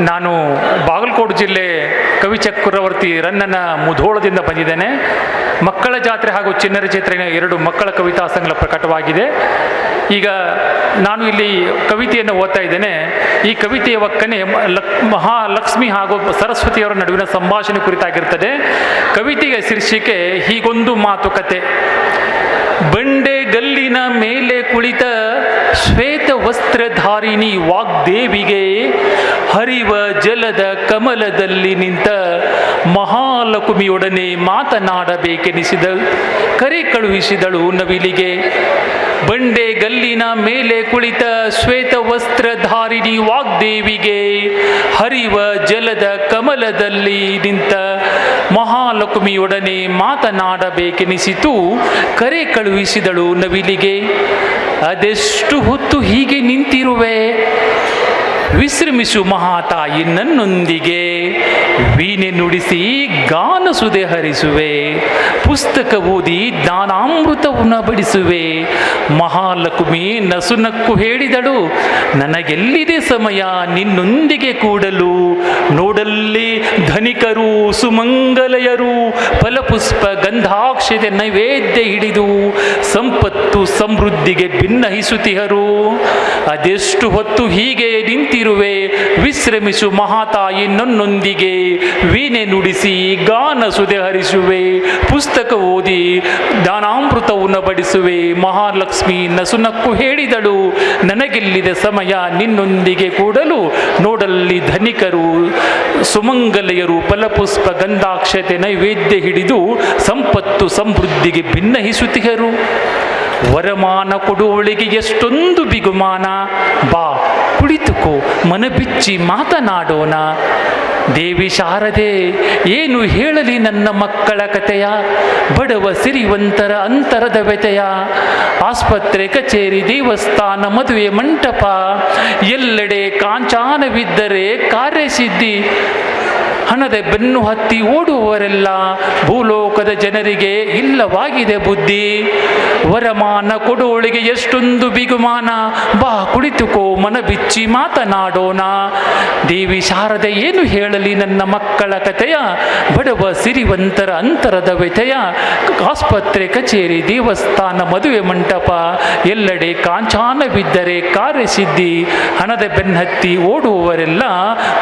ನಾನು ಬಾಗಲಕೋಟೆ ಜಿಲ್ಲೆ ಕವಿ ಚಕ್ರವರ್ತಿ ರನ್ನನ ಮುಧೋಳದಿಂದ ಬಂದಿದ್ದೇನೆ. ಮಕ್ಕಳ ಜಾತ್ರೆ ಹಾಗೂ ಚಿನ್ನರ ಜಾತ್ರೆಯ ಎರಡು ಮಕ್ಕಳ ಕವಿತಾ ಸಂಗ್ರಹ ಪ್ರಕಟವಾಗಿದೆ. ಈಗ ನಾನು ಇಲ್ಲಿ ಕವಿತೆಯನ್ನು ಓದ್ತಾ ಇದ್ದೇನೆ. ಈ ಕವಿತೆಯ ಒಕ್ಕನೆ ಲಕ್, ಮಹಾಲಕ್ಷ್ಮಿ ಹಾಗೂ ಸರಸ್ವತಿಯವರ ನಡುವಿನ ಸಂಭಾಷಣೆ ಕುರಿತಾಗಿರ್ತದೆ. ಕವಿತೆಯ ಶೀರ್ಷಿಕೆ ಹೀಗೊಂದು ಮಾತುಕತೆ. ಬಂಡೆ ಗಲ್ಲಿನ ಮೇಲೆ ಕುಳಿತ ಶ್ವೇತ ವಸ್ತ್ರಧಾರಿಣಿ ವಾಗ್ದೇವಿಗೆ ಹರಿವ ಜಲದ ಕಮಲದಲ್ಲಿ ನಿಂತ ಮಹಾಲಕ್ಷ್ಮಿಯೊಡನೆ ಮಾತನಾಡಬೇಕೆನಿಸಿದ, ಕರೆ ಕಳುಹಿಸಿದಳು ನವಿಲಿಗೆ. ಬಂಡೆ ಗಲ್ಲಿನ ಮೇಲೆ ಕುಳಿತ ಶ್ವೇತ ವಸ್ತ್ರಧಾರಿಣಿ ವಾಗ್ದೇವಿಗೆ ಹರಿವ ಜಲದ ಕಮಲದಲ್ಲಿ ನಿಂತ ಮಹಾಲಕ್ಷ್ಮಿಯೊಡನೆ ಮಾತನಾಡಬೇಕೆನಿಸಿತು. ಕರೆ ಕಳುಹಿಸಿದಳು ನವಿಲಿಗೆ, ಅದೆಷ್ಟು ಹೊತ್ತು ಹೀಗೆ ನಿಂತಿರುವೆ? ವಿಶ್ರಮಿಸು ಮಹಾತಾಯಿ ನನ್ನೊಂದಿಗೆ ವೀಣೆ ನುಡಿಸಿ ಗಾನ ಸುದೆ ಹರಿಸುವೆ. ಪುಸ್ತಕ ಓದಿ ಜ್ಞಾನಾಮೃತವನ್ನು ಬಡಿಸುವೆ ಮಹಾಲಕ್ಷ್ಮಿ ನಸುನಕ್ಕು ಹೇಳಿದಳು, ನನಗೆಲ್ಲಿದೆ ಸಮಯ? ನಿನ್ನೊಂದಿಗೆ ಕೂಡಲು. ನೋಡಲ್ಲಿ ಧನಿಕರು, ಸುಮಂಗಲೆಯರು, ಫಲಪುಷ್ಪ ಗಂಧಾಕ್ಷತೆ ನೈವೇದ್ಯ ಹಿಡಿದು, ಸಂಪತ್ತು ಸಮೃದ್ಧಿಗೆ ಭಿನ್ನಹಿಸುತ್ತಿಹರು ಅದೆಷ್ಟು ಹೊತ್ತು ಹೀಗೆ ನಿಂತಿರುವೆ ವಿಶ್ರಮಿಸು ಮಹಾತಾಯಿ ನನ್ನೊಂದಿಗೆ. ವೀಣೆ ನುಡಿಸಿ ಗಾನ ಸುದೆ ಹರಿಸುವೆ ಪುಸ್ತಕ ಓದಿ ದಾನಾಮೃತವನ್ನು ಬಡಿಸುವೆ ಮಹಾಲಕ್ಷ್ಮಿ ನಸುನಕ್ಕು ಹೇಳಿದಳು, ನನಗೆಲ್ಲಿದ ಸಮಯ ನಿನ್ನೊಂದಿಗೆ ಕೂಡಲು? ನೋಡಲ್ಲಿ ಧನಿಕರು, ಸುಮಂಗಲೆಯರು ಫಲಪುಷ್ಪ ಗಂಧಾಕ್ಷತೆ ನೈವೇದ್ಯ ಹಿಡಿದು ಸಂಪತ್ತು ಸಮೃದ್ಧಿಗೆ ಭಿನ್ನಹಿಸುತ್ತಿಹರು ವರಮಾನ ಕೊಡುವಳಿಗೆ ಎಷ್ಟೊಂದು ಬಿಗುಮಾನ. ಬಾ, ಕುಳಿತುಕೋ ಮನಬಿಚ್ಚಿ ಮಾತನಾಡೋಣ. ದೇವಿ ಶಾರದೆ, ಏನು ಹೇಳಲಿ ನನ್ನ ಮಕ್ಕಳ ಕಥೆಯ ಬಡವ ಸಿರಿವಂತರ ಅಂತರದ ವ್ಯತೆಯ. ಆಸ್ಪತ್ರೆ, ಕಚೇರಿ, ದೇವಸ್ಥಾನ, ಮದುವೆ ಮಂಟಪ. ಎಲ್ಲೆಡೆ ಕಾಂಚಾನವಿದ್ದರೆ ಕಾರ್ಯಸಿದ್ಧಿ. ಹಣದ ಬೆನ್ನು ಹತ್ತಿ ಓಡುವವರೆಲ್ಲ ಭೂಲೋಕದ ಜನರಿಗೆ ಇಲ್ಲವಾಗಿದೆ ಬುದ್ಧಿ. ವರಮಾನ ಕೊಡುವಳಿಗೆ ಎಷ್ಟೊಂದು ಬಿಗುಮಾನ. ಬಾ ಕುಳಿತುಕೋ ಮನ ಬಿಚ್ಚಿ ಮಾತನಾಡೋಣ. ದೇವಿ ಶಾರದೆ ಏನು ಹೇಳಲಿ ನನ್ನ ಮಕ್ಕಳ ಕಥೆಯ. ಬಡವ ಸಿರಿವಂತರ ಅಂತರದ ವ್ಯಥೆಯ. ಆಸ್ಪತ್ರೆ, ಕಚೇರಿ, ದೇವಸ್ಥಾನ, ಮದುವೆ ಮಂಟಪ ಎಲ್ಲೆಡೆ ಕಾಂಚಾನವಿದ್ದರೆ ಕಾರ್ಯಸಿದ್ಧಿ. ಹಣದ ಬೆನ್ನತ್ತಿ ಓಡುವವರೆಲ್ಲ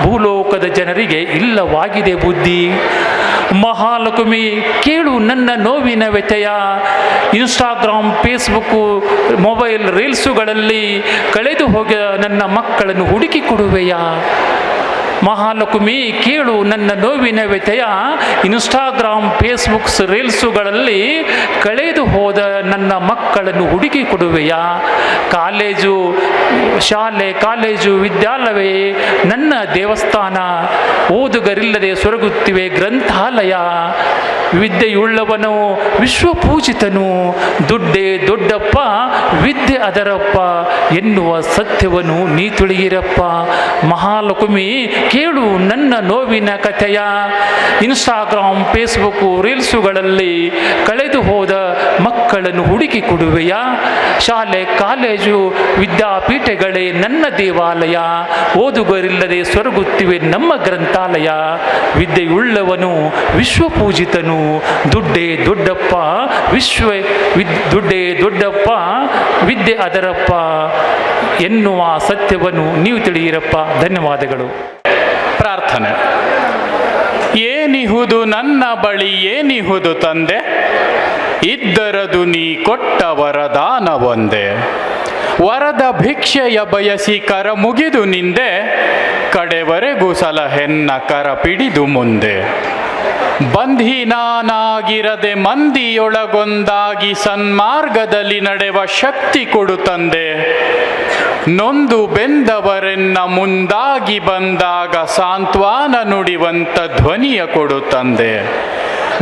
ಭೂಲೋಕದ ಜನರಿಗೆ ಇಲ್ಲವಾಗಿದೆ ಬುದ್ಧಿ. ಮಹಾಲಕ್ಷ್ಮಿ, ಕೇಳು ನನ್ನ ನೋವಿನ ವ್ಯತ್ಯಯ ಇನ್ಸ್ಟಾಗ್ರಾಮ್ ಫೇಸ್ಬುಕ್ಕು ಮೊಬೈಲ್ ರೀಲ್ಸುಗಳಲ್ಲಿ ಕಳೆದು ಹೋಗ ನನ್ನ ಮಕ್ಕಳನ್ನು ಹುಡುಕಿ ಕೊಡುವೆಯಾ? ಮಹಾಲಕ್ಷ್ಮಿ ಕೇಳು ನನ್ನ ನೋವಿನ ವ್ಯತ್ಯಯ ಇನ್ಸ್ಟಾಗ್ರಾಮ್, ಫೇಸ್ಬುಕ್ಸ್ ರೀಲ್ಸುಗಳಲ್ಲಿ ಕಳೆದು ಹೋದ ನನ್ನ ಮಕ್ಕಳನ್ನು ಹುಡುಕಿ ಕೊಡುವೆಯಾ? ಕಾಲೇಜು, ಶಾಲೆ, ಕಾಲೇಜು ವಿದ್ಯಾಲಯವೇ ನನ್ನ ದೇವಸ್ಥಾನ? ಓದುಗರಿಲ್ಲದೆ ಸೊರಗುತ್ತಿವೆ ಗ್ರಂಥಾಲಯ. ವಿದ್ಯೆಯುಳ್ಳವನು ವಿಶ್ವಪೂಜಿತನು. ದುಡ್ಡೇ ದೊಡ್ಡಪ್ಪ, ವಿದ್ಯೆ ಅದರಪ್ಪ ಎನ್ನುವ ಸತ್ಯವನ್ನು ನೀ ತಿಳಿಯಿರಪ್ಪ ಮಹಾಲಕ್ಷ್ಮಿ ಕೇಳು ನನ್ನ ನೋವಿನ ಕಥೆಯ ಇನ್ಸ್ಟಾಗ್ರಾಮ್, ಫೇಸ್ಬುಕ್ ರೀಲ್ಸುಗಳಲ್ಲಿ ಕಳೆದು ಹೋದ ಮಕ್ಕಳನ್ನು ಹುಡುಕಿ ಕೊಡುವೆಯ? ಶಾಲೆ, ಕಾಲೇಜು, ವಿದ್ಯಾಪೀಠಗಳೇ ನನ್ನ ದೇವಾಲಯ, ಓದುಗರಿಲ್ಲದೆ ಸೊರಗುತ್ತಿವೆ ನಮ್ಮ ಗ್ರಂಥಾಲಯ. ವಿದ್ಯೆಯುಳ್ಳವನು ವಿಶ್ವಪೂಜಿತನು. ದುಡ್ಡೇ ದೊಡ್ಡಪ್ಪ, ವಿಶ್ವ ವಿದ್, ದುಡ್ಡೇ ದೊಡ್ಡಪ್ಪ, ವಿದ್ಯೆ ಅದರಪ್ಪ ಎನ್ನುವ ಸತ್ಯವನ್ನು ನೀವು ತಿಳಿಯಿರಪ್ಪ. ಧನ್ಯವಾದಗಳು. ಪ್ರಾರ್ಥನೆ. ಏನಿಹುದು ನನ್ನ ಬಳಿ, ಏನಿಹುದು ತಂದೆ? ಇದ್ದರದು ನೀ ಕೊಟ್ಟ ವರದಾನ ಒಂದೇ ವರದ ಭಿಕ್ಷೆಯ ಬಯಸಿ ಕರ ಮುಗಿದು ನಿಂದೆ, ಕಡೆವರೆಗೂ ಸಲಹೆನ್ನ ಕರ ಪಿಡಿದು ಮುಂದೆ. ಬಂಧೀನಾನಾಗಿರದೆ ಮಂದಿಯೊಳಗೊಂದಾಗಿ ಸನ್ಮಾರ್ಗದಲ್ಲಿ ನಡೆವ ಶಕ್ತಿ ಕೊಡು ತಂದೆ. ನೊಂದು ಬೆಂದವರೆನ್ನ ಮುಂದಾಗಿ ಬಂದಾಗ ಸಾಂತ್ವನ ನುಡಿವಂತ ಧ್ವನಿಯ ಕೊಡು ತಂದೆ.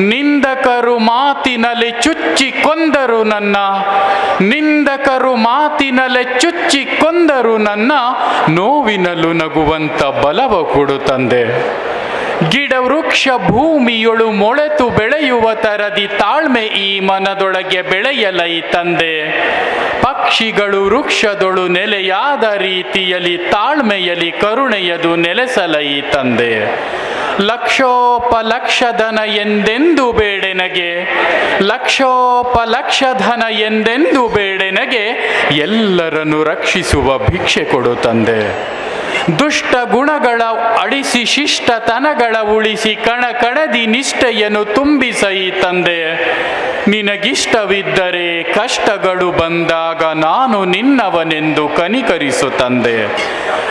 ನಿಂದಕರು ಮಾತಿನಲ್ಲಿ ಚುಚ್ಚಿ ಕೊಂದರು ನನ್ನ. ನಿಂದಕರು ಮಾತಿನಲೆ ಚುಚ್ಚಿ ಕೊಂದರು ನನ್ನ. ನೋವಿನಲ್ಲೂ ನಗುವಂತ ಬಲವ ಕೊಡು ತಂದೆ. ಗಿಡ ವೃಕ್ಷ ಭೂಮಿಯೊಳು ಮೊಳೆತು ಬೆಳೆಯುವ ತರದಿ ತಾಳ್ಮೆ ಈ ಮನದೊಳಗೆ ಬೆಳೆಯಲೈ ತಂದೆ. ಪಕ್ಷಿಗಳು ವೃಕ್ಷದೊಳು ನೆಲೆಯಾದ ರೀತಿಯಲ್ಲಿ ತಾಳ್ಮೆಯಲ್ಲಿ ಕರುಣೆಯದು ನೆಲೆಸಲೈ ತಂದೆ. ಲಕ್ಷೋಪಲಕ್ಷಧನ ಎಂದೆಂದು ಬೇಡೆನಗೆ ಲಕ್ಷೋಪಲಕ್ಷ ಧನ ಎಂದೆಂದು ಬೇಡೆನಗೆ ಎಲ್ಲರನ್ನು ರಕ್ಷಿಸುವ ಭಿಕ್ಷೆ ಕೊಡು ತಂದೆ. ದುಷ್ಟ ಗುಣಗಳ ಅಳಿಸಿ ಶಿಷ್ಟತನಗಳ ಉಳಿಸಿ ಕಣ ಕಣದಿ ನಿಷ್ಠೆಯನ್ನು ತುಂಬಿಸೈ ತಂದೆ. ನಿನಗಿಷ್ಟವಿದ್ದರೆ ಕಷ್ಟಗಳು ಬಂದಾಗ ನಾನು ನಿನ್ನವನೆಂದು ಕನಿಕರಿಸು ತಂದೆ.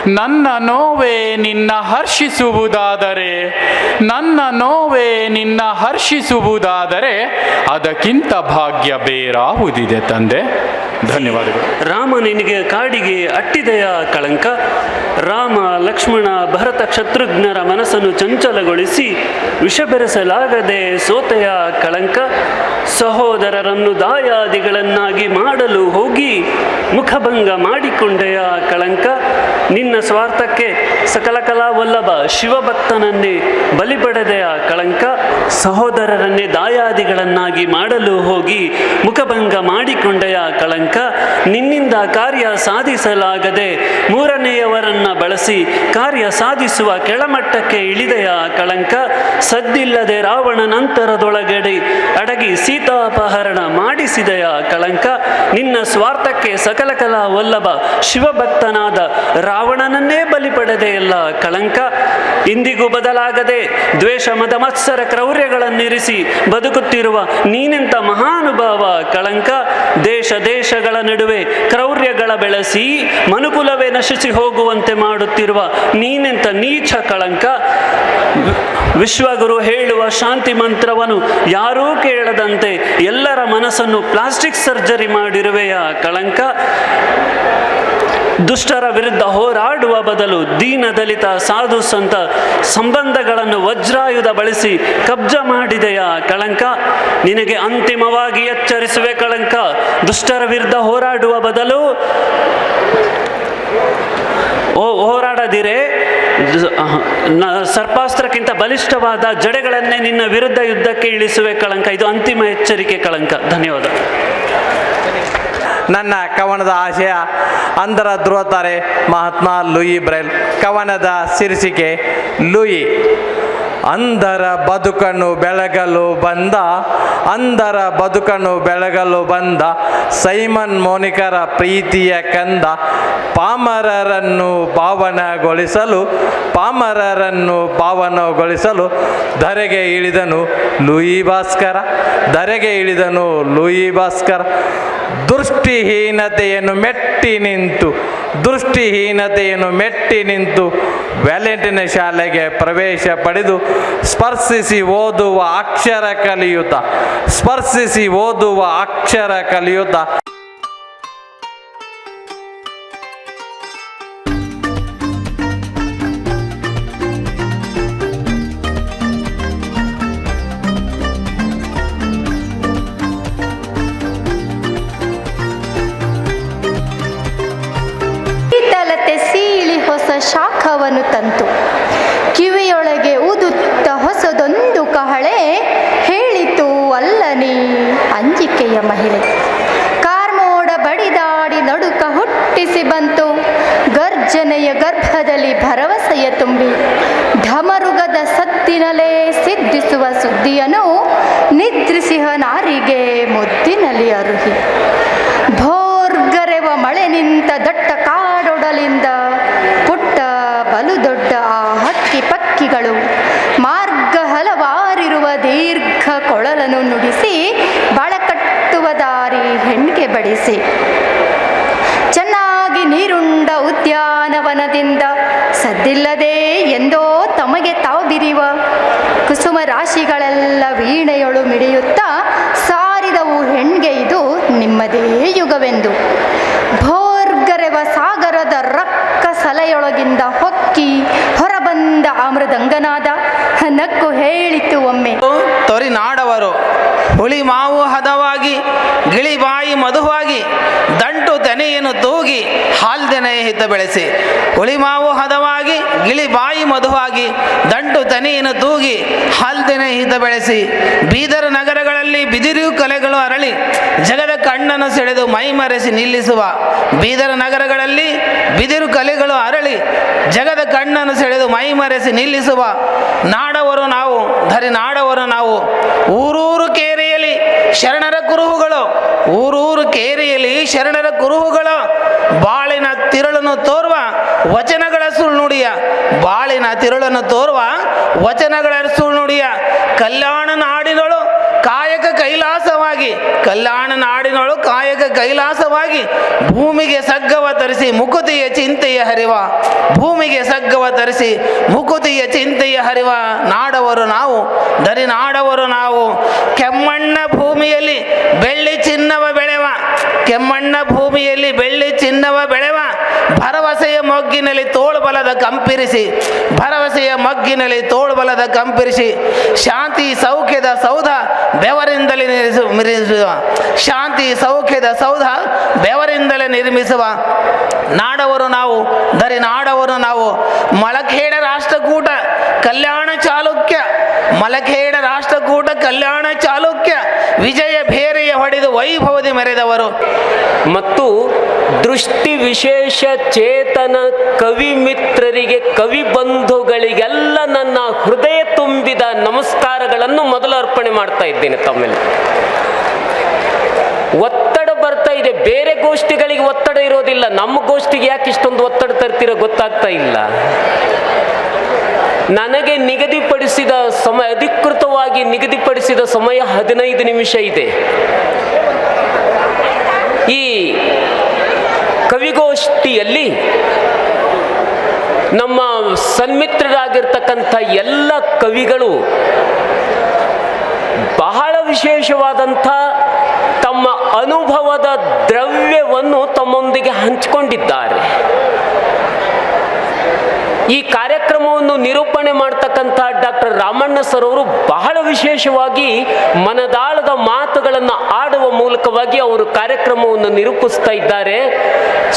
ನನ್ನ ನೋವೇ ನಿನ್ನ ಹರ್ಷಿಸುವುದಾದರೆ, ನನ್ನ ನೋವೇ ನಿನ್ನ ಹರ್ಷಿಸುವುದಾದರೆ, ಅದಕ್ಕಿಂತ ಭಾಗ್ಯ ಬೇರಾವುದಿದೆ ತಂದೆ. ಧನ್ಯವಾದಗಳು. ರಾಮ ನಿನಗೆ ಕಾಡಿಗೆ ಅಟ್ಟಿದೆಯ ಕಳಂಕ. ರಾಮ, ಲಕ್ಷ್ಮಣ, ಭರತ ಶತ್ರುಘ್ನರ ಮನಸ್ಸನ್ನು ಚಂಚಲಗೊಳಿಸಿ ವಿಷ ಬೆರೆಸಲಾಗದೆ ಸೋತೆಯ ಕಳಂಕ. ಸಹೋದರರನ್ನು ದಾಯಾದಿಗಳನ್ನಾಗಿ ಮಾಡಲು ಹೋಗಿ ಮುಖಭಂಗ ಮಾಡಿಕೊಂಡೆಯ ಕಳಂಕ. ನಿನ್ನ ಸ್ವಾರ್ಥಕ್ಕೆ ಸಕಲ ಕಲಾವಲ್ಲಭ ಶಿವಭಕ್ತನನ್ನೇ ಬಲಿಪಡೆದೆಯ ಕಳಂಕ ಸಹೋದರರನ್ನೇ ದಾಯಾದಿಗಳನ್ನಾಗಿ ಮಾಡಲು ಹೋಗಿ ಮುಖಭಂಗ ಮಾಡಿಕೊಂಡೆಯ ಕಳಂಕ ನಿನ್ನಿಂದ ಕಾರ್ಯ ಸಾಧಿಸಲಾಗದೆ ಮೂರನೆಯವರನ್ನ ಬಳಸಿ ಕಾರ್ಯ ಸಾಧಿಸುವ ಕೆಳಮಟ್ಟಕ್ಕೆ ಇಳಿದೆಯ ಕಳಂಕ ಸದ್ದಿಲ್ಲದೆ ರಾವಣ ನಂತರದೊಳಗಡೆ ಅಡಗಿ ಸೀತಾಪಹರಣ ಮಾಡಿಸಿದೆಯ ಕಳಂಕ ನಿನ್ನ ಸ್ವಾರ್ಥಕ್ಕೆ ಸಕಲ ಕಲಾ ವಲ್ಲಭ ಶಿವಭಕ್ತನಾದ ರಾವಣನನ್ನೇ ಬಲಿ ಪಡೆದೇ ಇಲ್ಲ ಕಳಂಕ. ಇಂದಿಗೂ ಬದಲಾಗದೆ ದ್ವೇಷ ಮದ ಮತ್ಸರ ಕ್ರೌರ್ಯಗಳನ್ನಿರಿಸಿ ಬದುಕುತ್ತಿರುವ ನೀನೆಂತ ಮಹಾನುಭಾವ ಕಳಂಕ. ದೇಶ ದೇಶಗಳ ನಡುವೆ ಕ್ರೌರ್ಯಗಳ ಬೆಳೆಸಿ ಮನುಕುಲವೇ ನಶಿಸಿ ಹೋಗುವಂತೆ ಮಾಡುತ್ತಿರುವ ನೀನೆಂತ ನೀಚ ಕಳಂಕ. ವಿಶ್ವಗುರು ಹೇಳುವ ಶಾಂತಿ ಮಂತ್ರವನ್ನು ಯಾರೂ ಕೇಳದಂತೆ ಎಲ್ಲರ ಮನಸ್ಸನ್ನು ಪ್ಲಾಸ್ಟಿಕ್ ಸರ್ಜರಿ ಮಾಡಿರುವೆಯ ಕಳಂಕ? ದುಷ್ಟರ ವಿರುದ್ಧ ಹೋರಾಡುವ ಬದಲು ದೀನ ದಲಿತ ಸಾಧು ಸಂತ ಸಂಬಂಧಗಳನ್ನು ವಜ್ರಾಯುಧ ಬಳಸಿ ಕಬ್ಜ ಮಾಡಿದೆಯಾ ಕಳಂಕ? ನಿನಗೆ ಅಂತಿಮವಾಗಿ ಎಚ್ಚರಿಸುವೆ ಕಳಂಕ. ದುಷ್ಟರ ವಿರುದ್ಧ ಹೋರಾಡುವ ಬದಲು ಓ, ಹೋರಾಡದಿರೆ. ಸರ್ಪಾಸ್ತ್ರಕ್ಕಿಂತ ಬಲಿಷ್ಠವಾದ ಜಡೆಗಳನ್ನೇ ನಿನ್ನ ವಿರುದ್ಧ ಯುದ್ಧಕ್ಕೆ ಇಳಿಸುವೆ ಕಳಂಕ. ಇದು ಅಂತಿಮ ಎಚ್ಚರಿಕೆ ಕಳಂಕ. ಧನ್ಯವಾದ. ನನ್ನ ಕವನದ ಆಶಯ ಅಂದರ ಧ್ರುವತಾರೆ ಮಹಾತ್ಮ ಲೂಯಿ ಬ್ರೈಲ್. ಕವನದ ಶೀರ್ಷಿಕೆ, ಲೂಯಿ ಅಂದರ ಬದುಕನ್ನು ಬೆಳಗಲು ಬಂದ, ಅಂಧರ ಬದುಕನ್ನು ಬೆಳಗಲು ಬಂದ, ಸೈಮನ್ ಮೋನಿಕರ ಪ್ರೀತಿಯ ಕಂದ, ಪಾಮರರನ್ನು ಭಾವನಗೊಳಿಸಲು ಪಾಮರರನ್ನು ಭಾವನಗೊಳಿಸಲು ಧರೆಗೆ ಇಳಿದನು ಲೂಯಿ ಭಾಸ್ಕರ, ಧರೆಗೆ ಇಳಿದನು ಲೂಯಿ ಭಾಸ್ಕರ. ದೃಷ್ಟಿಹೀನತೆಯನ್ನು ಮೆಟ್ಟಿ ನಿಂತು, ದೃಷ್ಟಿಹೀನತೆಯನ್ನು ಮೆಟ್ಟಿ ನಿಂತು ವ್ಯಾಲೆಂಟಿನ ಶಾಲೆಗೆ ಪ್ರವೇಶ ಪಡೆದು ಸ್ಪರ್ಶಿಸಿ ಓದುವ ಅಕ್ಷರ ಕಲಿಯುತ್ತ, ಸ್ಪರ್ಶಿಸಿ ಓದುವ ಅಕ್ಷರ ಕಲಿಯುತ್ತ ತುಂಬಿ ಢಮರುಗದ ಸತ್ತಿನಲೇ ಸಿದ್ಧಿಸುವ ಸುದ್ದಿಯನ್ನು ನಿದ್ರಿಸಿಹ ನಾರಿಗೆ ಮುದ್ದಿನಲ್ಲಿ ಅರುಹಿ. ಭೋರ್ಗರೆವ ಮಳೆ ನಿಂತ ದಟ್ಟ ಕಾಡೊಡಲಿಂದ ಪುಟ್ಟ ಬಲು ದೊಡ್ಡ ಆ ಹಕ್ಕಿ ಪಕ್ಕಿಗಳು ಮಾರ್ಗ ಹಲವಾರಿರುವ ದೀರ್ಘ ಕೊಳಲನ್ನು ನುಡಿಸಿ ಬಳಕಟ್ಟುವ ದಾರಿ ಹೆಣ್ಣಿಗೆ ಬಡಿಸಿ. ಚೆನ್ನಾಗಿ ನೀರುಂಡ ಉದ್ಯಾನವನದಿಂದ ಸದ್ದಿಲ್ಲದೆ ಎಂದೋ ತಮಗೆ ತಾವು ಬಿರಿವ. ಕುಸುಮ ರಾಶಿಗಳೆಲ್ಲ ವೀಣೆಯೊಳು ಮಿಡಿಯುತ್ತಾ, ಸಾರಿದವು ಹೆಣ್ಗೆ ಇದು ನಿಮ್ಮದೇ ಯುಗವೆಂದು. ಭೋರ್ಗರೆವ ಸಾಗರದ ರಕ್ಕ ಸಲೆಯೊಳಗಿಂದ ಹೊಕ್ಕಿ ಹೊರಬಂದ ಅಮೃದಂಗನಾದ ಮೃದಂಗನಾದ ನಕ್ಕು ಹೇಳಿತು ಒಮ್ಮೆ. ತೊರಿನಾಡವರು ಹುಳಿ ಮಾವು ಹದವಾಗಿ ಗಿಳಿಬಾಯಿ ಮಧುವಾಗಿ ತೆನೆಯನ್ನು ತೂಗಿ ಹಾಲ್ದೆನೆಯ ಹಿತ ಬೆಳೆಸಿ, ಹುಳಿಮಾವು ಹದವಾಗಿ ಗಿಳಿ ಬಾಯಿ ಮಧುವಾಗಿ ದಂಟು ತನಿಯನ್ನು ತೂಗಿ ಹಾಲ್ದೆನೆ ಹಿತ ಬೆಳೆಸಿ, ಬೀದರ ನಗರಗಳಲ್ಲಿ ಬಿದಿರು ಕಲೆಗಳು ಅರಳಿ, ಜಗದ ಕಣ್ಣನ್ನು ಸೆಳೆದು ಮೈಮರೆಸಿ ನಿಲ್ಲಿಸುವ, ಬೀದರ ನಗರಗಳಲ್ಲಿ ಬಿದಿರು ಕಲೆಗಳು ಅರಳಿ, ಜಗದ ಕಣ್ಣನ್ನು ಸೆಳೆದು ಮೈಮರೆಸಿ ನಿಲ್ಲಿಸುವ ನಾಡವರು ನಾವು, ಧರಿ ನಾಡವರು ನಾವು, ಊರೂರು ಕೇರಿಯಲ್ಲಿ ಶರಣರ ಕುರುಹುಗಳು. ಊರೂರು ಕೇರಿಯಲ್ಲಿ ಶರಣರ ಕುರುಹುಗಳು. ಬಾಳಿನ ತಿರುಳನ್ನು ತೋರುವ ವಚನಗಳ ಸುಳ್ನುಡಿಯ ಬಾಳಿನ ತಿರುಳನ್ನು ತೋರುವ ವಚನಗಳ ಸುಳ್ನುಡಿಯ ಕಲ್ಯಾಣ ನಾಡಿನಳು ಕಾಯಕ ಕೈಲಾಸವಾಗಿ ಕಲ್ಯಾಣ ನಾಡಿನೊಳು ಕಾಯಕ ಕೈಲಾಸವಾಗಿ ಭೂಮಿಗೆ ಸಗ್ಗವ ತರಿಸಿ ಮುಕುತಿಯ ಚಿಂತೆಯ ಹರಿವ. ಭೂಮಿಗೆ ಸಗ್ಗವ ತರಿಸಿ ಮುಕುತಿಯ ಚಿಂತೆಯ ಹರಿವ. ನಾಡವರು ನಾವು, ದರಿ ನಾಡವರು ನಾವು. ಕೆಮ್ಮಣ್ಣ ಭೂಮಿಯಲ್ಲಿ ಬೆಳ್ಳಿ ಚಿನ್ನವ ಬೆಳೆವ. ಕೆಮ್ಮಣ್ಣ ಭೂಮಿಯಲ್ಲಿ ಬೆಳ್ಳಿ ಚಿನ್ನವ ಬೆಳೆವ. ಭರವಸೆಯ ಮೊಗ್ಗಿನಲ್ಲಿ ತೋಳುಬಲದ ಕಂಪಿರಿಸಿ, ಭರವಸೆಯ ಮೊಗ್ಗಿನಲ್ಲಿ ತೋಳುಬಲದ ಕಂಪಿರಿಸಿ, ಶಾಂತಿ ಸೌಖ್ಯದ ಸೌಧ ಬೆವರಿಂದಲೇ ನಿರ್ಮಿಸು, ನಿರ್ಮಿಸುವ, ಶಾಂತಿ ಸೌಖ್ಯದ ಸೌಧ ಬೆವರಿಂದಲೇ ನಿರ್ಮಿಸುವ. ನಾಡವರು ನಾವು, ದರಿ ನಾಡವರು ನಾವು ಮಳಖೇಡ ರಾಷ್ಟ್ರಕೂಟ, ಕಲ್ಯಾಣ ಚಾಲುಕ್ಯ, ಮಲಖೇಡ ರಾಷ್ಟ್ರಕೂಟ, ಕಲ್ಯಾಣ ಚಾಲುಕ್ಯ, ವಿಜಯ ಭೇರಿಯ ಹೊಡೆದು ವೈಭವದಿ ಮೆರೆದವರು. ಮತ್ತು ದೃಷ್ಟಿ ವಿಶೇಷ ಚೇತನ ಕವಿ ಮಿತ್ರರಿಗೆ, ಕವಿ ಬಂಧುಗಳಿಗೆಲ್ಲ ನನ್ನ ಹೃದಯ ತುಂಬಿದ ನಮಸ್ಕಾರಗಳನ್ನು ಮೊದಲು ಅರ್ಪಣೆ ಮಾಡ್ತಾ ಇದ್ದೇನೆ ತಮ್ಮೆಲ್ಲ. ಒತ್ತಡ ಬರ್ತಾ ಇದೆ. ಬೇರೆ ಗೋಷ್ಠಿಗಳಿಗೆ ಒತ್ತಡ ಇರೋದಿಲ್ಲ. ನಮ್ಮ ಗೋಷ್ಠಿಗೆ ಯಾಕೆ ಇಷ್ಟೊಂದು ಒತ್ತಡ ತರ್ತಿರೋ ಗೊತ್ತಾಗ್ತಾ ಇಲ್ಲ. ನನಗೆ ನಿಗದಿಪಡಿಸಿದ ಸಮಯ ಅಧಿಕೃತವಾಗಿ ನಿಗದಿಪಡಿಸಿದ ಸಮಯ ಹದಿನೈದು ನಿಮಿಷ ಇದೆ. ಈ ಕವಿಗೋಷ್ಠಿಯಲ್ಲಿ ನಮ್ಮ ಸನ್ಮಿತ್ರರಾಗಿರ್ತಕ್ಕಂಥ ಎಲ್ಲ ಕವಿಗಳು ಬಹಳ ವಿಶೇಷವಾದಂಥ ತಮ್ಮ ಅನುಭವದ ದ್ರವ್ಯವನ್ನು ತಮ್ಮೊಂದಿಗೆ ಹಂಚಿಕೊಂಡಿದ್ದಾರೆ. ಈ ಕಾರ್ಯಕ್ರಮವನ್ನು ನಿರೂಪಣೆ ಮಾಡ್ತಕ್ಕಂಥ ಡಾಕ್ಟರ್ ರಾಮಣ್ಣ ಸರ್ ಅವರು ಬಹಳ ವಿಶೇಷವಾಗಿ ಮನದಾಳದ ಮಾತುಗಳನ್ನು ಆಡುವ ಮೂಲಕವಾಗಿ ಅವರು ಕಾರ್ಯಕ್ರಮವನ್ನು ನಿರೂಪಿಸ್ತಾ ಇದ್ದಾರೆ.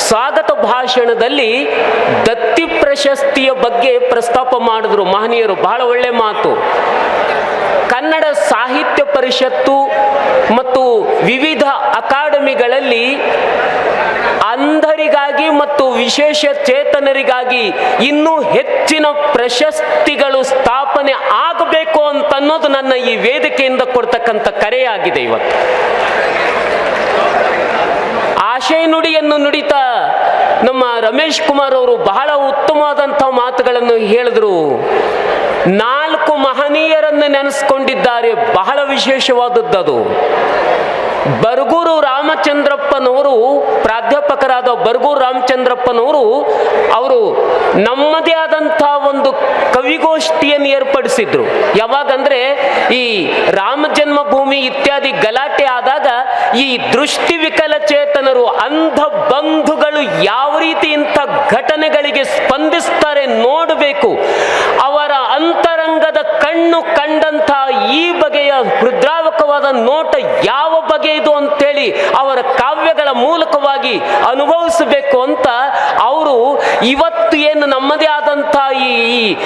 ಸ್ವಾಗತ ಭಾಷಣದಲ್ಲಿ ದತ್ತಿ ಪ್ರಶಸ್ತಿಯ ಬಗ್ಗೆ ಪ್ರಸ್ತಾಪ ಮಾಡಿದ್ರು. ಮಹನೀಯರು, ಬಹಳ ಒಳ್ಳೆ ಮಾತು. ಕನ್ನಡ ಸಾಹಿತ್ಯ ಪರಿಷತ್ತು ಮತ್ತು ವಿವಿಧ ಅಕಾಡೆಮಿಗಳಲ್ಲಿ ಅಂಧರಿಗಾಗಿ ಮತ್ತು ವಿಶೇಷ ಚೇತನರಿಗಾಗಿ ಇನ್ನೂ ಹೆಚ್ಚಿನ ಪ್ರಶಸ್ತಿಗಳು ಸ್ಥಾಪನೆ ಆಗಬೇಕು ಅಂತ ಅನ್ನೋದು ನನ್ನ ಈ ವೇದಿಕೆಯಿಂದ ಕೊಡ್ತಕ್ಕಂಥ ಕರೆಯಾಗಿದೆ ಇವತ್ತು. ಆಶಯ ನುಡಿಯನ್ನು ನುಡಿತಾ ನಮ್ಮ ರಮೇಶ್ ಕುಮಾರ್ ಅವರು ಬಹಳ ಉತ್ತಮವಾದಂಥ ಮಾತುಗಳನ್ನು ಹೇಳಿದ್ರು. ನಾಲ್ಕು ಮಹನೀಯರನ್ನು ನೆನೆಸ್ಕೊಂಡಿದ್ದಾರೆ, ಬಹಳ ವಿಶೇಷವಾದದ್ದದು. ಬರಗೂರು ರಾಮಚಂದ್ರಪ್ಪನವರು ಪ್ರಾಧ್ಯಾಪಕರಾದ ಬರ್ಗೂರು ರಾಮಚಂದ್ರಪ್ಪನವರು ಅವರು ನಮ್ಮದೇ ಆದಂಥ ಒಂದು ಕವಿಗೋಷ್ಠಿಯನ್ನು ಏರ್ಪಡಿಸಿದ್ರು. ಯಾವಾಗಂದ್ರೆ ಈ ರಾಮ ಜನ್ಮಭೂಮಿ ಇತ್ಯಾದಿ ಗಲಾಟೆ ಆದಾಗ ಈ ದೃಷ್ಟಿ ವಿಕಲಚೇತನರು, ಅಂಧ ಬಂಧುಗಳು ಯಾವ ರೀತಿ ಇಂಥ ಘಟನೆಗಳಿಗೆ ಸ್ಪಂದಿಸ್ತಾರೆ ನೋಡಬೇಕು. ಅವರ ಅಂತರಂಗದ ಕಣ್ಣು ಕಂಡಂಥ ಈ ಬಗೆಯ ಹೃದ್ರಾವಕವಾದ ನೋಟ ಯಾವ ಬಗೆಯದು ಅಂತೇಳಿ ಅವರ ಕಾವ್ಯಗಳ ಮೂಲಕವಾಗಿ ಅನುಭವಿಸಬೇಕು ಅಂತ ಅವರು ಇವತ್ತು ಏನು ನಮ್ಮದೇ ಆದಂತಹ ಈ,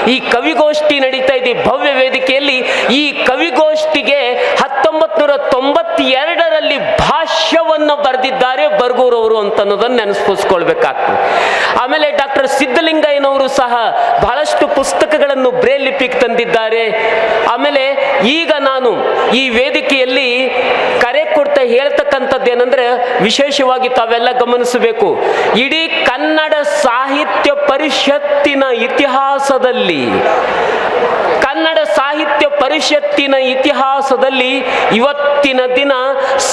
ಈ- ಕವಿಗೋಷ್ಠಿ ನಡೀತಾ ಇದೆ ಭವ್ಯ ವೇದಿಕೆಯಲ್ಲಿ, ಈ ಕವಿಗೋಷ್ಠಿಗೆ ಹತ್ತೊಂಬತ್ತು ತೊಂಬತ್ತೆರಡರಲ್ಲಿ ಭಾಷ್ಯವನ್ನು ಬರೆದಿದ್ದಾರೆ ಬರ್ಗೂರವರು ಅಂತ ಅನ್ನೋದನ್ನು ನೆನಸ್ಪಿಸ್ಕೊಳ್ಬೇಕಾಗ್ತದೆ ಆಮೇಲೆ ಡಾಕ್ಟರ್ ಸಿದ್ಧಲಿಂಗಯ್ಯನವರು ಸಹ ಬಹಳಷ್ಟು ಪುಸ್ತಕಗಳನ್ನು ಬ್ರೇಲ್ ಲಿಪಿಗೆ ತಂದಿದ್ದಾರೆ. ಆಮೇಲೆ ಈಗ ನಾನು ಈ ವೇದಿಕೆಯಲ್ಲಿ ಕರೆ ಕೊಡ್ತಾ ಹೇಳ್ತಕ್ಕಂಥದ್ದು ಏನಂದ್ರೆ ವಿಶೇಷವಾಗಿ ತಾವೆಲ್ಲ ಗಮನಿಸಬೇಕು. ಇಡೀ ಕನ್ನಡ ಸಾಹಿತ್ಯ ಪರಿಷತ್ತಿನ ಇತಿಹಾಸದಲ್ಲಿ ಸಾಹಿತ್ಯ ಪರಿಷತ್ತಿನ ಇತಿಹಾಸದಲ್ಲಿ ಇವತ್ತಿನ ದಿನ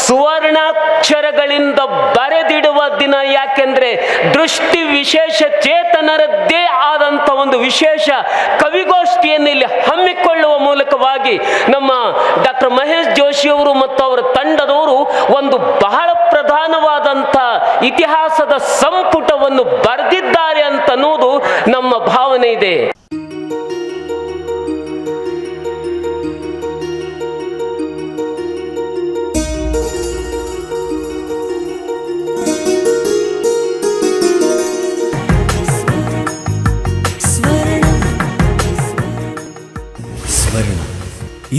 ಸುವರ್ಣಾಕ್ಷರಗಳಿಂದ ಬರೆದಿಡುವ ದಿನ. ಯಾಕೆಂದ್ರೆ ದೃಷ್ಟಿ ವಿಶೇಷ ಚೇತನರದ್ದೇ ಆದಂಥ ಒಂದು ವಿಶೇಷ ಕವಿಗೋಷ್ಠಿಯನ್ನು ಇಲ್ಲಿ ಹಮ್ಮಿಕೊಳ್ಳುವ ಮೂಲಕವಾಗಿ ನಮ್ಮ ಡಾಕ್ಟರ್ ಮಹೇಶ್ ಜೋಶಿಯವರು ಮತ್ತು ಅವರ ತಂಡದವರು ಒಂದು ಬಹಳ ಪ್ರಧಾನವಾದಂಥ ಇತಿಹಾಸದ ಸಂಪುಟವನ್ನು ಬರೆದಿದ್ದಾರೆ ಅಂತನ್ನುವುದು ನಮ್ಮ ಭಾವನೆ ಇದೆ.